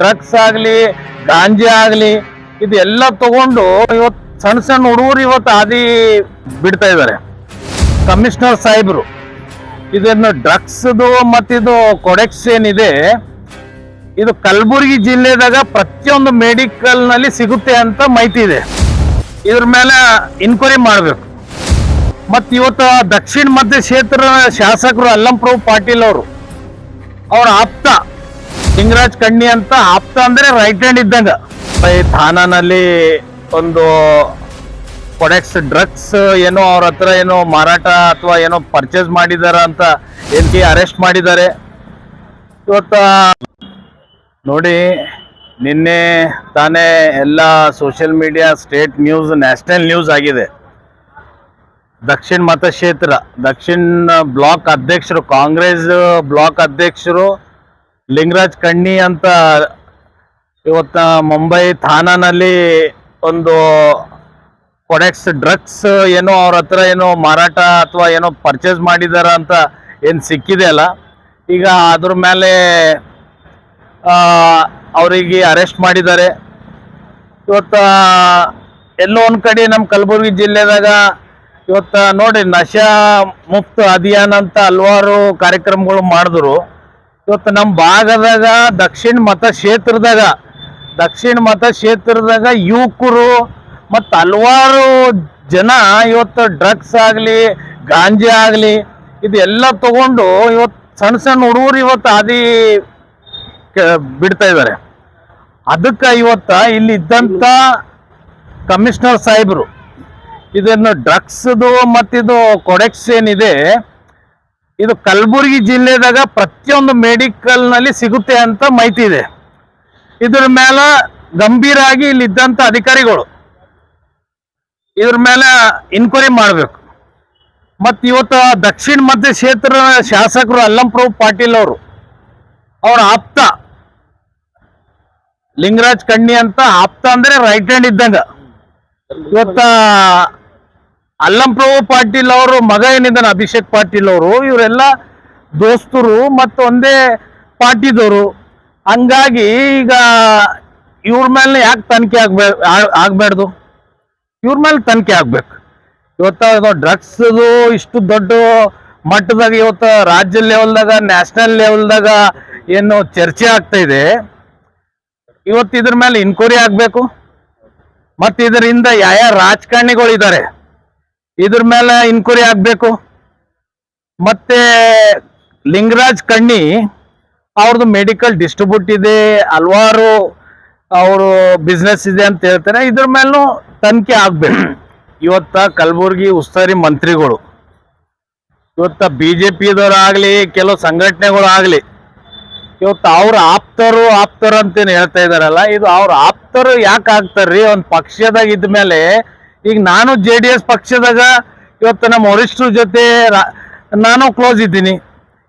Drugs ಆಗಲಿ, ಗಾಂಜಾ ಆಗ್ಲಿ, ಇದೆಲ್ಲ ತಗೊಂಡು ಇವತ್ತು ಸಣ್ಣ ಸಣ್ಣ ಹುಡುಗರು ಇವತ್ತು ಆದಿ ಬಿಡ್ತಾ ಇದ್ದಾರೆ ಕಮಿಷನರ್ ಸಾಹೇಬ್ರು, ಇದನ್ನು ಡ್ರಗ್ಸ್ದು ಮತ್ತಿದು ಕೊಡೆಕ್ಸ್ ಏನಿದೆ ಇದು. ಕಲಬುರಗಿ ಜಿಲ್ಲೆದಾಗ ಪ್ರತಿಯೊಂದು ಮೆಡಿಕಲ್ನಲ್ಲಿ ಸಿಗುತ್ತೆ ಅಂತ ಮಾಹಿತಿ ಇದೆ. ಇದ್ರ ಮೇಲೆ ಇನ್ಕ್ವೈರಿ ಮಾಡಬೇಕು. ಮತ್ತು ಇವತ್ತು ದಕ್ಷಿಣ ಮಧ್ಯ ಕ್ಷೇತ್ರ ಶಾಸಕರು ಅಲ್ಲಂಪ್ರಭು ಪಾಟೀಲ್ ಅವರು, ಅವ್ರ ಆಪ್ತ ಲಿಂಗರಾಜ್ ಕಣ್ಣಿ ಅಂತ ಆಪ್ತ ಅಂದ್ರೆ ರೈಟ್ ಹ್ಯಾಂಡ್ ಇದ್ದಂಗ. ಥಾನಾನಲ್ಲಿ ಒಂದು ಕೊಡೆಕ್ಸ್ ಡ್ರಗ್ಸ್ ಏನೋ ಅವ್ರ ಹತ್ರ ಏನೋ ಮಾರಾಟ ಅಥವಾ ಏನೋ ಪರ್ಚೇಸ್ ಮಾಡಿದಾರ ಅಂತ ಏನ್ಕಿ ಅರೆಸ್ಟ್ ಮಾಡಿದ್ದಾರೆ. ಇವತ್ತ ನೋಡಿ, ನಿನ್ನೆ ತಾನೇ ಎಲ್ಲ social media state news national news ಆಗಿದೆ. ದಕ್ಷಿಣ ಮತಕ್ಷೇತ್ರ, ದಕ್ಷಿಣ ಬ್ಲಾಕ್ ಅಧ್ಯಕ್ಷರು, ಕಾಂಗ್ರೆಸ್ ಬ್ಲಾಕ್ ಅಧ್ಯಕ್ಷರು ಲಿಂಗರಾಜ್ ಕಣ್ಣಿ ಅಂತ ಇವತ್ತ ಮುಂಬೈ ಥಾನಾನಲ್ಲಿ ಒಂದು ಕೊಡೆಕ್ಸ್ ಡ್ರಗ್ಸ್ ಏನೋ ಅವ್ರ ಹತ್ರ ಏನೋ ಮಾರಾಟ ಅಥವಾ ಏನೋ ಪರ್ಚೇಸ್ ಮಾಡಿದಾರ ಅಂತ ಏನು ಸಿಕ್ಕಿದೆ ಅಲ್ಲ. ಈಗ ಅದ್ರ ಮೇಲೆ ಅವರಿಗೆ ಅರೆಸ್ಟ್ ಮಾಡಿದ್ದಾರೆ. ಇವತ್ತ ಎಲ್ಲೋ ಒಂದು ಕಡೆ ನಮ್ಮ ಕಲಬುರಗಿ ಜಿಲ್ಲೆದಾಗ ಇವತ್ತ ನೋಡಿ ನಶಾ ಮುಕ್ತ ಅಭಿಯಾನ ಅಂತ ಹಲವಾರು ಕಾರ್ಯಕ್ರಮಗಳು ಮಾಡಿದ್ರು. ಇವತ್ತು ನಮ್ಮ ಭಾಗದಾಗ ದಕ್ಷಿಣ ಮತ ಕ್ಷೇತ್ರದಾಗ, ದಕ್ಷಿಣ ಮತ ಕ್ಷೇತ್ರದಾಗ ಯುವಕರು ಮತ್ತು ಹಲವಾರು ಜನ ಇವತ್ತು ಡ್ರಗ್ಸ್ ಆಗಲಿ, ಗಾಂಜಾ ಆಗಲಿ, ಇದೆಲ್ಲ ತಗೊಂಡು ಇವತ್ತು ಸಣ್ಣ ಸಣ್ಣ ಹುಡುಗರು ಇವತ್ತು ಹಾದಿ ಬಿಡ್ತಾ ಇದ್ದಾರೆ ಅದಕ್ಕೆ ಇವತ್ತು ಇಲ್ಲಿ ಇದ್ದಂಥ ಕಮಿಷನರ್ ಸಾಹೇಬರು, ಇದನ್ನು ಡ್ರಗ್ಸ್ದು ಮತ್ತಿದು ಕೊಡೆಕ್ಸ್ ಏನಿದೆ ಇದು ಕಲಬುರಗಿ ಜಿಲ್ಲೆದಾಗ ಪ್ರತಿಯೊಂದು ಮೆಡಿಕಲ್ನಲ್ಲಿ ಸಿಗುತ್ತೆ ಅಂತ ಮಾಹಿತಿ ಇದೆ. ಇದ್ರ ಮೇಲೆ ಗಂಭೀರ ಆಗಿ ಇಲ್ಲಿ ಇದ್ದಂಥ ಅಧಿಕಾರಿಗಳು ಇದ್ರ ಮೇಲೆ ಇನ್ಕ್ವೈರಿ ಮಾಡಬೇಕು. ಮತ್ತು ಇವತ್ತು ದಕ್ಷಿಣ ಮಧ್ಯ ಕ್ಷೇತ್ರ ಶಾಸಕರು ಅಲ್ಲಂಪ್ರಭು ಪಾಟೀಲ್ ಅವರು, ಅವರ ಆಪ್ತ ಲಿಂಗರಾಜ್ ಕಣ್ಣಿ ಅಂತ ಆಪ್ತ ಅಂದರೆ ರೈಟ್ ಹ್ಯಾಂಡ್ ಇದ್ದಂಗ. ಇವತ್ತ ಅಲ್ಲಂಪ್ರಭು ಪಾಟೀಲ್ ಅವರು, ಮಗ ಏನಿದ್ದಾನೆ, ಅಭಿಷೇಕ್ ಪಾಟೀಲ್ ಅವರು, ಇವರೆಲ್ಲ ದೋಸ್ತರು ಮತ್ತು ಒಂದೇ ಪಾರ್ಟಿದವರು. ಹಂಗಾಗಿ ಈಗ ಇವ್ರ ಮೇಲೆ ಯಾಕೆ ತನಿಖೆ ಆಗ್ಬೇ ಆಗ್ಬಾರ್ದು? ಇವ್ರ ಮೇಲೆ ತನಿಖೆ ಆಗ್ಬೇಕು. ಇವತ್ತು ಡ್ರಗ್ಸ್ದು ಇಷ್ಟು ದೊಡ್ಡ ಮಟ್ಟದಾಗ ಇವತ್ತು ರಾಜ್ಯ ಲೆವೆಲ್ದಾಗ, ನ್ಯಾಷನಲ್ ಲೆವೆಲ್ದಾಗ ಏನು ಚರ್ಚೆ ಆಗ್ತಾ ಇದೆ. ಇವತ್ತು ಇದ್ರ ಮೇಲೆ ಇನ್ಕ್ವೈರಿ ಆಗಬೇಕು. ಮತ್ತು ಇದರಿಂದ ಯಾವ ರಾಜಕಾರಣಿಗಳು ಇದ್ದಾರೆ ಇದ್ರ ಮೇಲೆ ಇನ್ಕ್ವರಿ ಆಗಬೇಕು. ಮತ್ತೆ ಲಿಂಗರಾಜ್ ಕಣ್ಣಿ ಅವ್ರದ್ದು ಮೆಡಿಕಲ್ ಡಿಸ್ಟ್ರಿಬ್ಯೂಟ್ ಇದೆ, ಹಲವಾರು ಅವರು ಬಿಸ್ನೆಸ್ ಇದೆ ಅಂತ ಹೇಳ್ತಾರೆ. ಇದ್ರ ಮೇಲೂ ತನಿಖೆ ಆಗಬೇಕು. ಇವತ್ತ ಕಲಬುರ್ಗಿ ಉಸ್ತುವಾರಿ ಮಂತ್ರಿಗಳು, ಇವತ್ತ ಬಿ ಜೆ ಪಿದವರಾಗಲಿ ಕೆಲವು ಸಂಘಟನೆಗಳು ಆಗಲಿ, ಇವತ್ತು ಅವ್ರ ಆಪ್ತರು ಆಪ್ತರು ಅಂತೇನು ಹೇಳ್ತಾ ಇದಾರಲ್ಲ, ಇದು ಅವ್ರ ಆಪ್ತರು ಯಾಕೆ ಆಗ್ತಾರ್ರಿ? ಒಂದು ಪಕ್ಷದಾಗ ಇದ್ಮೇಲೆ ಈಗ ನಾನು ಜೆ ಡಿ ಎಸ್ ಪಕ್ಷದಾಗ ಇವತ್ತು ನಮ್ಮ ವರಿಷ್ಠರ ಜೊತೆ ನಾನು ಕ್ಲೋಸ್ ಇದ್ದೀನಿ.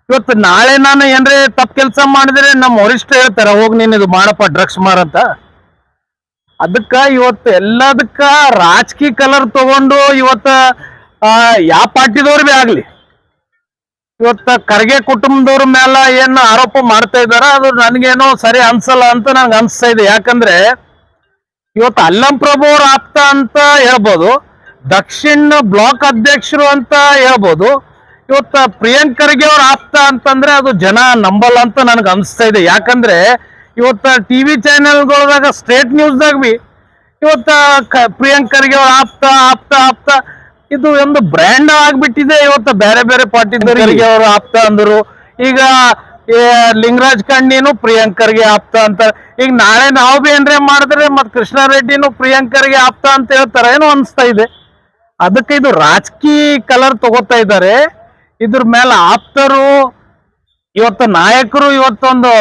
ಇವತ್ತು ನಾಳೆ ನಾನು ಏನ್ರೆ ತಪ್ಪು ಕೆಲಸ ಮಾಡಿದ್ರೆ ನಮ್ಮ ವರಿಷ್ಠ ಹೇಳ್ತಾರೆ, ಹೋಗಿ ನೀನು ಇದು ಮಾಡಪ್ಪ, ಡ್ರಗ್ಸ್ ಮಾರಂತ ಅದಕ್ಕ ಇವತ್ತು ಎಲ್ಲದಕ್ಕ ರಾಜಕೀಯ ಕಲರ್ ತಗೊಂಡು ಇವತ್ತು ಯಾವ ಪಾರ್ಟಿದವ್ರು ಭೀ ಆಗಲಿ. ಇವತ್ತು ಖರ್ಗೆ ಕುಟುಂಬದವ್ರ ಮೇಲೆ ಏನು ಆರೋಪ ಮಾಡ್ತಾ ಇದಾರ ಅದು ನನಗೇನೋ ಸರಿ ಅನ್ಸಲ್ಲ ಅಂತ ನನಗೆ ಅನಿಸ್ತಾ ಇದೆ. ಯಾಕಂದ್ರೆ ಇವತ್ತು ಅಲ್ಲಂ ಪ್ರಭು ಅವ್ರ ಆಪ್ತ ಅಂತ ಹೇಳ್ಬೋದು. ದಕ್ಷಿಣ ಬ್ಲಾಕ್ ಅಧ್ಯಕ್ಷರು ಅಂತ ಹೇಳ್ಬೋದು. ಇವತ್ತು ಪ್ರಿಯಾಂಕ್ ಖರ್ಗೆ ಅವ್ರ ಆಪ್ತ ಅಂತಂದ್ರೆ ಅದು ಜನ ನಂಬಲ್ಲ ಅಂತ ನನಗೆ ಅನಿಸ್ತಾ ಇದೆ. ಯಾಕಂದ್ರೆ ಇವತ್ತ ಟಿವಿ ಚಾನೆಲ್ಗಳದಾಗ ಸ್ಟೇಟ್ ನ್ಯೂಸ್ದಾಗ ಬಿ ಇವತ್ತು ಪ್ರಿಯಾಂಕ್ ಖರ್ಗೆ ಅವ್ರ ಆಪ್ತ ಆಪ್ತ ಆಪ್ತ ಇದು ಒಂದು ಬ್ರ್ಯಾಂಡ್ ಆಗ್ಬಿಟ್ಟಿದೆ. ಇವತ್ತು ಬೇರೆ ಬೇರೆ ಪಾರ್ಟಿದವರಿಗೆ ಅವರು ಆಪ್ತ ಅಂದರು. ಈಗ ಲಿಂಗರಾಜ್ ಕಣ್ಣಿನೂ ಪ್ರಿಯಾಂಕರ್ಗೆ ಆಪ್ತ ಅಂತ. ಈಗ ನಾಳೆ ನಾವು ಬಿ ಏನ್ರೆ ಮಾಡಿದ್ರೆ ಮತ್ ಕೃಷ್ಣ ರೆಡ್ಡಿನೂ ಪ್ರಿಯಾಂಕರ್ಗೆ ಆಪ್ತ ಅಂತ ಹೇಳ್ತಾರೆ ಏನೋ ಅನ್ಸ್ತಾ ಇದೆ. ಅದಕ್ಕೆ ಇದು ರಾಜಕೀಯ ಕಲರ್ ತಗೋತಾ ಇದ್ದಾರೆ. ಇದ್ರ ಮೇಲೆ ಆಪ್ತರು ಇವತ್ತು ನಾಯಕರು ಇವತ್ತೊಂದು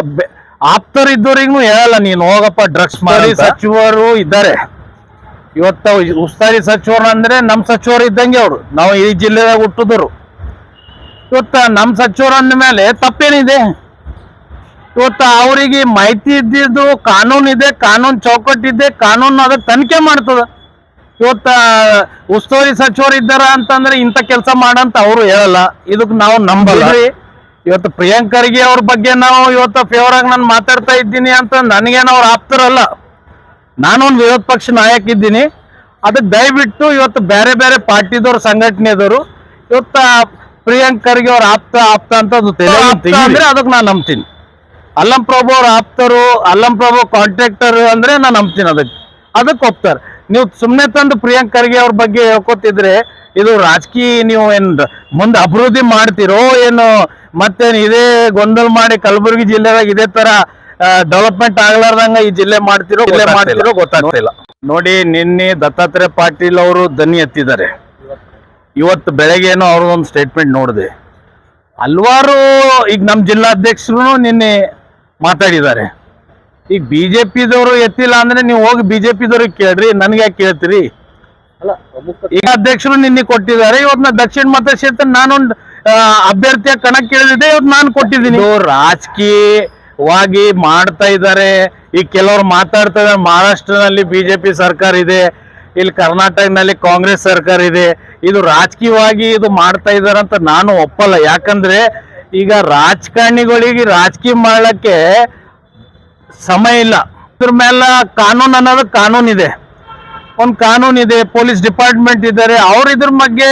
ಆಪ್ತರು ಇದ್ದವ್ರಿಗೂ ಹೇಳಲ್ಲ ನೀನು ಹೋಗಪ್ಪ ಡ್ರಗ್ಸ್ ಮಾಡಿ ಸಚಿವರು ಇದ್ದಾರೆ. ಇವತ್ತು ಉಸ್ತುವಾರಿ ಸಚಿವರು ಅಂದ್ರೆ ನಮ್ಮ ಸಚಿವರು ಇದ್ದಂಗೆ ಅವರು. ನಾವು ಈ ಜಿಲ್ಲೆದಾಗ ಹುಟ್ಟಿದ್ರು ಇವತ್ತು ನಮ್ಮ ಸಚಿವರು ಅಂದ ಮೇಲೆ ತಪ್ಪೇನಿದೆ? ಇವತ್ತು ಅವರಿಗೆ ಮಾಹಿತಿ ಇದ್ದಿದ್ದು ಕಾನೂನು ಇದೆ ಕಾನೂನು ಚೌಕಟ್ಟಿದೆ ಕಾನೂನು ಅದಕ್ಕೆ ತನಿಖೆ ಮಾಡ್ತದ. ಇವತ್ತ ಉಸ್ತುವಾರಿ ಸಚಿವರು ಇದ್ದಾರ ಅಂತಂದ್ರೆ ಇಂಥ ಕೆಲಸ ಮಾಡಂತ ಅವರು ಹೇಳಲ್ಲ. ಇದಕ್ಕೆ ನಾವು ನಂಬಲ್ಲ. ಇವತ್ತು ಪ್ರಿಯಾಂಕರಿಗೆ ಖರ್ಗೆ ಅವ್ರ ಬಗ್ಗೆ ನಾವು ಇವತ್ತು ಫೇವರ್ ಆಗಿ ನಾನು ಮಾತಾಡ್ತಾ ಇದ್ದೀನಿ ಅಂತ ನನಗೇನು ಅವ್ರು ಆಪ್ತರಲ್ಲ. ನಾನೊಂದು ವಿರೋಧ ಪಕ್ಷ ನಾಯಕ ಇದ್ದೀನಿ. ಅದಕ್ಕೆ ದಯವಿಟ್ಟು ಇವತ್ತು ಬೇರೆ ಬೇರೆ ಪಾರ್ಟಿದವ್ರು ಸಂಘಟನೆದವರು ಇವತ್ತು ಪ್ರಿಯಾಂಕ್ ಖರ್ಗೆ ಅವ್ರ ಆಪ್ತ ಆಪ್ತ ಅಂತ ಅದು ತಲೆ ಅಂದ್ರೆ ಅದಕ್ಕೆ ನಾನು ನಂಬ್ತೀನಿ. ಅಲ್ಲಂ ಪ್ರಭು ಅವ್ರ ಆಪ್ತರು ಅಲ್ಲಂ ಪ್ರಭು ಕಾಂಟ್ರಾಕ್ಟರ್ ಅಂದ್ರೆ ನಾನು ನಂಬ್ತೀನಿ ಅದಕ್ಕೆ. ಅದಕ್ಕೆ ಒಪ್ತಾರೆ. ನೀವು ಸುಮ್ಮನೆ ತಂದು ಪ್ರಿಯಾಂಕ್ ಖರ್ಗೆ ಅವ್ರ ಬಗ್ಗೆ ಹೇಳ್ಕೊತಿದ್ರೆ ಇದು ರಾಜಕೀಯ ನೀವು ಏನ್ ಮುಂದೆ ಅಭಿವೃದ್ಧಿ ಮಾಡ್ತಿರೋ ಏನು? ಮತ್ತೆ ಇದೇ ಗೊಂದಲ ಮಾಡಿ ಕಲಬುರಗಿ ಜಿಲ್ಲೆದಾಗ ಇದೇ ತರ ಡೆವಲಪ್ಮೆಂಟ್ ಆಗ್ಲಾರ್ದಂಗ ಈ ಜಿಲ್ಲೆ ಮಾಡ್ತಿರೋ ಮಾಡ್ತಿರೋ ಗೊತ್ತಾಗ್ತಿಲ್ಲ ನೋಡಿ ನಿನ್ನೆ ದತ್ತಾತ್ರೇಯ ಪಾಟೀಲ್ ಅವರು ದನಿ ಎತ್ತಿದ್ದಾರೆ. ಇವತ್ತು ಬೆಳಗ್ಗೆನೋ ಅವ್ರ ಒಂದು ಸ್ಟೇಟ್ಮೆಂಟ್ ನೋಡಿದೆ. ಹಲ್ವಾರು ಈಗ ನಮ್ಮ ಜಿಲ್ಲಾಧ್ಯಕ್ಷರು ನಿನ್ನೆ ಮಾತಾಡಿದ್ದಾರೆ. ಈಗ ಬಿ ಜೆ ಪಿದವರು ಎತ್ತಿಲ್ಲ ಅಂದ್ರೆ ನೀವು ಹೋಗಿ ಬಿ ಜೆ ಪಿದವ್ರಿಗೆ ಕೇಳ್ರಿ ನನಗೆ ಯಾಕೆ ಕೇಳ್ತೀರಿ? ಅಲ್ಲ ಈಗ ಅಧ್ಯಕ್ಷರು ನಿನ್ನೆ ಕೊಟ್ಟಿದ್ದಾರೆ ಇವತ್ತು ನಾ ದಕ್ಷಿಣ ಮತ ಕ್ಷೇತ್ರ ನಾನೊಂದು ಅಭ್ಯರ್ಥಿಯ ಕಣಕ್ಕೆ ಕೇಳಿದೆ ಇವತ್ತು ನಾನು ಕೊಟ್ಟಿದ್ದೀನಿ. ರಾಜಕೀಯವಾಗಿ ಮಾಡ್ತಾ ಇದ್ದಾರೆ. ಈಗ ಕೆಲವರು ಮಾತಾಡ್ತಾ ಇದ್ದಾರೆ ಮಹಾರಾಷ್ಟ್ರದಲ್ಲಿ ಬಿಜೆಪಿ ಸರ್ಕಾರ ಇದೆ. ಇಲ್ಲಿ ಕರ್ನಾಟಕದಲ್ಲಿ ಕಾಂಗ್ರೆಸ್ ಸರ್ಕಾರ ಇದೆ. ಇದು ರಾಜಕೀಯವಾಗಿ ಇದು ಮಾಡ್ತಾ ಇದ್ದಾರೆ ಅಂತ ನಾನು ಒಪ್ಪಲ್ಲ. ಯಾಕಂದ್ರೆ ಈಗ ರಾಜಕಾರಣಿಗಳಿಗೆ ರಾಜಕೀಯ ಮಾಡಲಿಕ್ಕೆ ಸಮಯ ಇಲ್ಲ. ಇದ್ರ ಮೇಲೆ ಕಾನೂನು ಅನ್ನೋದು ಕಾನೂನು ಇದೆ ಒಂದು ಕಾನೂನು ಇದೆ, ಪೊಲೀಸ್ ಡಿಪಾರ್ಟ್ಮೆಂಟ್ ಇದ್ದಾರೆ. ಅವ್ರು ಇದ್ರ ಬಗ್ಗೆ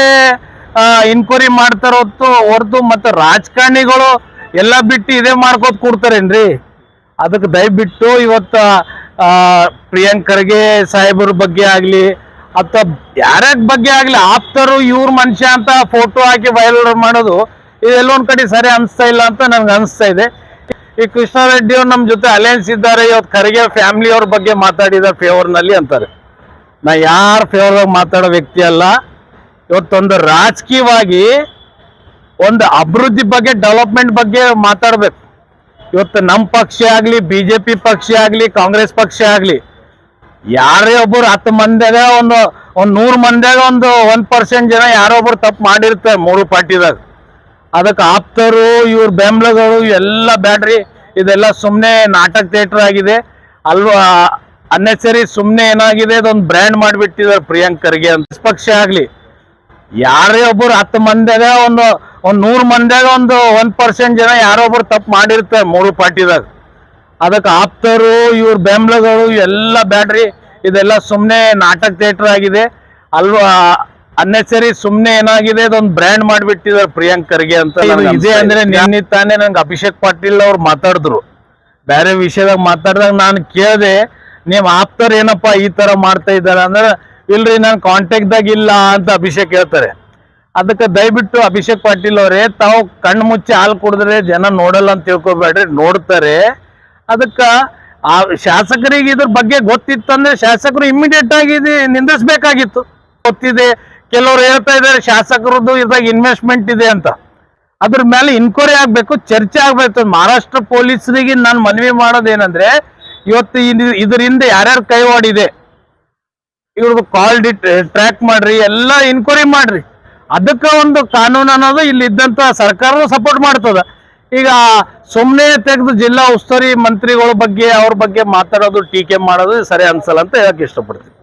ಇನ್ಕ್ವೈರಿ ಮಾಡ್ತಾರ ಹೊತ್ತು ಹೊರತು ಮತ್ತೆ ರಾಜಕಾರಣಿಗಳು ಎಲ್ಲ ಬಿಟ್ಟು ಇದೇ ಮಾಡ್ಕೋತ ಕೂಡ್ತಾರೇನ್ರಿ? ಅದಕ್ಕೆ ದಯವಿಟ್ಟು ಇವತ್ತು ಪ್ರಿಯಾಂಕ್ ಖರ್ಗೆ ಸಾಹೇಬರ ಬಗ್ಗೆ ಆಗಲಿ ಅಥವಾ ಯಾರ್ಯಾರ ಬಗ್ಗೆ ಆಗಲಿ, ಆಪ್ತರು ಇವ್ರ ಮನುಷ್ಯ ಅಂತ ಫೋಟೋ ಹಾಕಿ ವೈರಲ್ ಮಾಡೋದು ಇದೆಲ್ಲೊಂದ್ ಕಡೆ ಸರಿ ಅನಿಸ್ತಾ ಇಲ್ಲ ಅಂತ ನನ್ಗೆ ಅನಿಸ್ತಾ ಇದೆ. ಈ ಕೃಷ್ಣಾರೆಡ್ಡಿ ಅವ್ರು ನಮ್ಮ ಜೊತೆ ಅಲಯನ್ಸ್ ಇದ್ದಾರೆ ಇವತ್ತು ಖರ್ಗೆ ಫ್ಯಾಮಿಲಿ ಅವ್ರ ಬಗ್ಗೆ ಮಾತಾಡಿದ್ದಾರೆ ಫೇವರ್ನಲ್ಲಿ ಅಂತಾರೆ. ನಾ ಯಾರ ಫೇವರ್ ಮಾತಾಡೋ ವ್ಯಕ್ತಿ ಅಲ್ಲ, ಇವತ್ತೊಂದು ರಾಜಕೀಯವಾಗಿ ಒಂದು ಅಭಿವೃದ್ಧಿ ಬಗ್ಗೆ ಡೆವಲಪ್ಮೆಂಟ್ ಬಗ್ಗೆ ಮಾತಾಡ್ಬೇಕು. ಇವತ್ತು ನಮ್ಮ ಪಕ್ಷ ಆಗಲಿ ಬಿ ಜೆ ಪಿ ಪಕ್ಷ ಆಗಲಿ, ಕಾಂಗ್ರೆಸ್ ಪಕ್ಷ ಆಗಲಿ, ಯಾರೇ ಒಬ್ಬರು ಹತ್ತು ಮಂದಿಯಾಗ ಒಂದು ಒಂದು ನೂರು ಮಂದಿಯಾಗ ಒಂದು ಒಂದು ಪರ್ಸೆಂಟ್ ಜನ ಯಾರೋ ಒಬ್ರು ತಪ್ಪು ಮಾಡಿರ್ತಾರೆ ಮೂರು ಪಾರ್ಟಿದಾಗ. ಅದಕ್ಕೆ ಆಪ್ತರು, ಇವ್ರ ಬೆಂಬಲಗಳು ಎಲ್ಲ ಬ್ಯಾಡ್ರಿ. ಇದೆಲ್ಲ ಸುಮ್ಮನೆ ನಾಟಕ ಥಿಯೇಟರ್ ಆಗಿದೆ. ಅಲ್ವಾ ಅನ್ನೆಸರಿ ಸುಮ್ಮನೆ ಏನಾಗಿದೆ ಅದೊಂದು ಬ್ರ್ಯಾಂಡ್ ಮಾಡಿಬಿಟ್ಟಿದ್ದಾರೆ ಪ್ರಿಯಾಂಕರಿಗೆ ಅಂತ. ಪಕ್ಷ ಆಗಲಿ, ಯಾರೇ ಒಬ್ಬರು ಹತ್ತು ಮಂದಿಯಾಗ ಒಂದು ಒಂದು ನೂರು ಮಂದಿಯಾಗ ಒಂದು ಒಂದು ಪರ್ಸೆಂಟ್ ಜನ ಯಾರೋ ಒಬ್ರು ತಪ್ಪು ಮಾಡಿರ್ತಾರೆ ಮೂರು ಪಾರ್ಟಿದಾಗ. ಅದಕ್ಕೆ ಆಪ್ತರು ಇವ್ರ ಬೆಂಬಲಗಳು ಎಲ್ಲ ಬ್ಯಾಡ್ರಿ. ಇದೆಲ್ಲ ಸುಮ್ಮನೆ ನಾಟಕ ಥಿಯೇಟರ್ ಆಗಿದೆ. ಅಲ್ವಾ ಅನ್ನೆಸರಿ ಸುಮ್ಮನೆ ಏನಾಗಿದೆ ಅದೊಂದು ಬ್ರ್ಯಾಂಡ್ ಮಾಡಿಬಿಟ್ಟಿದ್ದಾರೆ ಪ್ರಿಯಾಂಕರ್ಗೆ ಅಂತ ಇದು ಇದೆ. ಅಂದ್ರೆ ನಿನ್ನೆ ತಾನೇ ನಂಗೆ ಅಭಿಷೇಕ್ ಪಾಟೀಲ್ ಅವ್ರು ಮಾತಾಡಿದ್ರು. ಬೇರೆ ವಿಷಯದಾಗ ಮಾತಾಡಿದಾಗ ನಾನು ಕೇಳಿದೆ ನೀವು ಆಪ್ತರ್ ಏನಪ್ಪ ಈ ತರ ಮಾಡ್ತಾ ಇದ್ದಾರೆ? ಅಂದ್ರೆ ಇಲ್ರಿ ನಾನು ಕಾಂಟ್ಯಾಕ್ಟ್ದಾಗ ಇಲ್ಲ ಅಂತ ಅಭಿಷೇಕ್ ಹೇಳ್ತಾರೆ. ಅದಕ್ಕೆ ದಯವಿಟ್ಟು ಅಭಿಷೇಕ್ ಪಾಟೀಲ್ ಅವರೇ, ತಾವು ಕಣ್ಣು ಮುಚ್ಚಿ ಹಾಲು ಕುಡಿದ್ರೆ ಜನ ನೋಡಲ್ಲ ಅಂತ ತಿಳ್ಕೊಬೇಡ್ರಿ, ನೋಡ್ತಾರೆ. ಅದಕ್ಕೆ ಆ ಶಾಸಕರಿಗೆ ಇದ್ರ ಬಗ್ಗೆ ಗೊತ್ತಿತ್ತಂದ್ರೆ ಶಾಸಕರು ಇಮಿಡಿಯೇಟ್ ಆಗಿ ನಿಂದಿಸ್ಬೇಕಾಗಿತ್ತು. ಗೊತ್ತಿದೆ, ಕೆಲವರು ಹೇಳ್ತಾ ಇದ್ದಾರೆ ಶಾಸಕರದ್ದು ಇದ್ರಾಗ ಇನ್ವೆಸ್ಟ್ಮೆಂಟ್ ಇದೆ ಅಂತ. ಅದ್ರ ಮೇಲೆ ಇನ್ಕ್ವೈರಿ ಆಗ್ಬೇಕು, ಚರ್ಚೆ ಆಗ್ಬೇಕು. ಮಹಾರಾಷ್ಟ್ರ ಪೊಲೀಸರಿಗೆ ನಾನು ಮನವಿ ಮಾಡೋದೇನಂದ್ರೆ, ಇವತ್ತು ಇದ್- ಇದರಿಂದ ಯಾರ್ಯಾರು ಕೈವಾಡಿದೆ ಇವ್ರದ್ದು ಕಾಲ್ ಡಿ ಟ್ರ್ಯಾಕ್ ಮಾಡ್ರಿ, ಎಲ್ಲ ಇನ್ಕ್ವೈರಿ ಮಾಡ್ರಿ. ಅದಕ್ಕೆ ಒಂದು ಕಾನೂನು ಅನ್ನೋದು ಇಲ್ಲಿ ಇದ್ದಂತ ಸರ್ಕಾರ ಸಪೋರ್ಟ್ ಮಾಡ್ತದ. ಈಗ ಸುಮ್ಮನೆ ತೆಗೆದು ಜಿಲ್ಲಾ ಉಸ್ತುವಾರಿ ಮಂತ್ರಿಗಳ ಬಗ್ಗೆ ಅವ್ರ ಬಗ್ಗೆ ಮಾತಾಡೋದು, ಟೀಕೆ ಮಾಡೋದು ಸರಿ ಅನ್ಸಲ್ಲ ಅಂತ ಹೇಳಕ್ ಇಷ್ಟಪಡ್ತೀನಿ.